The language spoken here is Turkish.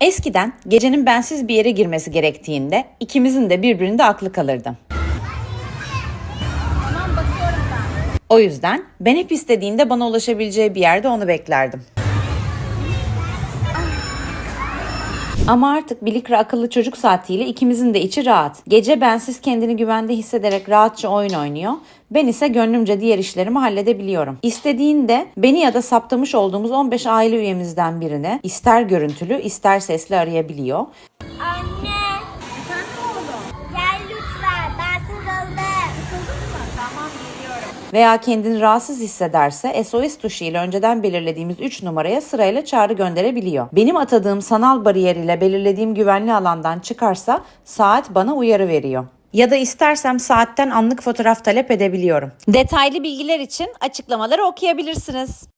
Eskiden gecenin bensiz bir yere girmesi gerektiğinde ikimizin de birbirinde aklı kalırdı. O yüzden ben hep istediğinde bana ulaşabileceği bir yerde onu beklerdim. Ama artık Bilikra akıllı çocuk saatiyle ikimizin de içi rahat. Gece bensiz kendini güvende hissederek rahatça oyun oynuyor. Ben ise gönlümce diğer işlerimi halledebiliyorum. İstediğinde beni ya da saptamış olduğumuz 15 aile üyemizden birini ister görüntülü ister sesli arayabiliyor. Anne. Veya kendini rahatsız hissederse SOS tuşu ile önceden belirlediğimiz 3 numaraya sırayla çağrı gönderebiliyor. Benim atadığım sanal bariyer ile belirlediğim güvenli alandan çıkarsa saat bana uyarı veriyor. Ya da istersem saatten anlık fotoğraf talep edebiliyorum. Detaylı bilgiler için açıklamaları okuyabilirsiniz.